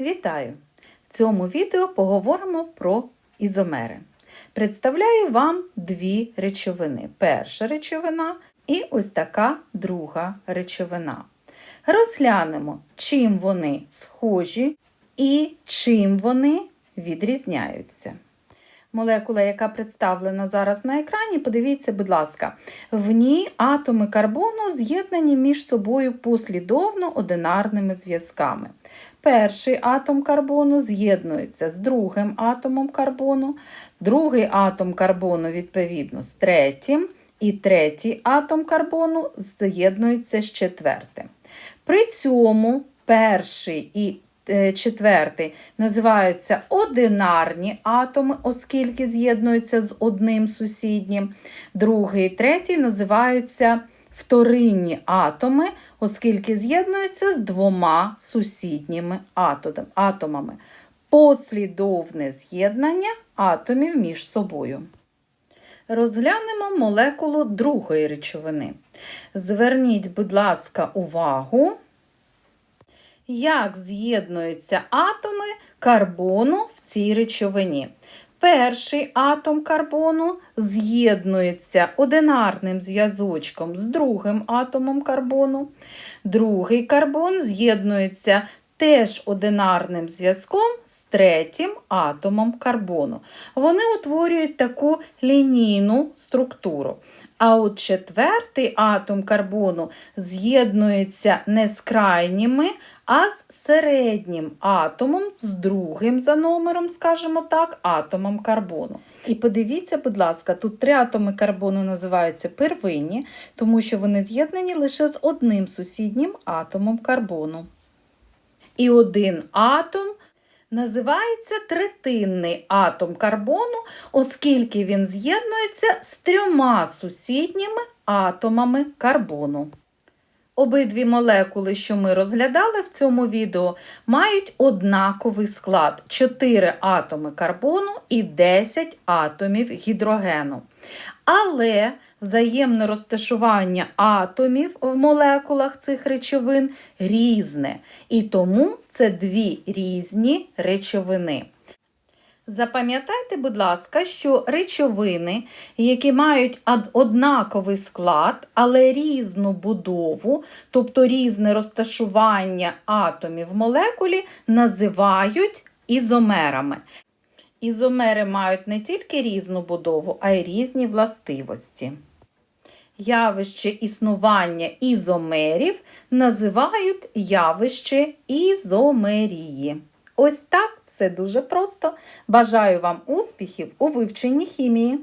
Вітаю! В цьому відео поговоримо про ізомери. Представляю вам дві речовини. Перша речовина і ось така друга речовина. Розглянемо, чим вони схожі і чим вони відрізняються. Молекула, яка представлена зараз на екрані, подивіться, будь ласка, в ній атоми карбону з'єднані між собою послідовно одинарними зв'язками. Перший атом карбону з'єднується з другим атомом карбону, другий атом карбону, відповідно, з третім, і третій атом карбону з'єднується з четвертим. При цьому перший і четвертий називаються одинарні атоми, оскільки з'єднуються з одним сусіднім. Другий і третій називаються вторинні атоми, оскільки з'єднуються з двома сусідніми атомами. Послідовне з'єднання атомів між собою. Розглянемо молекулу другої речовини. Зверніть, будь ласка, увагу, як з'єднуються атоми карбону в цій речовині. Перший атом карбону з'єднується одинарним зв'язочком з другим атомом карбону. Другий карбон з'єднується теж одинарним зв'язком з третім атомом карбону. Вони утворюють таку лінійну структуру. А от четвертий атом карбону з'єднується не з крайніми, а з середнім атомом, з другим за номером, скажімо так, атомом карбону. І подивіться, будь ласка, тут три атоми карбону називаються первинні, тому що вони з'єднані лише з одним сусіднім атомом карбону. І один атом називається третинний атом карбону, оскільки він з'єднується з трьома сусідніми атомами карбону. Обидві молекули, що ми розглядали в цьому відео, мають однаковий склад 4 атоми карбону і 10 атомів гідрогену. Але взаємне розташування атомів в молекулах цих речовин різне. І тому це дві різні речовини. Запам'ятайте, будь ласка, що речовини, які мають однаковий склад, але різну будову, тобто різне розташування атомів в молекулі, називають ізомерами. Ізомери мають не тільки різну будову, а й різні властивості. Явище існування ізомерів називають явище ізомерії. Ось так все дуже просто. Бажаю вам успіхів у вивченні хімії.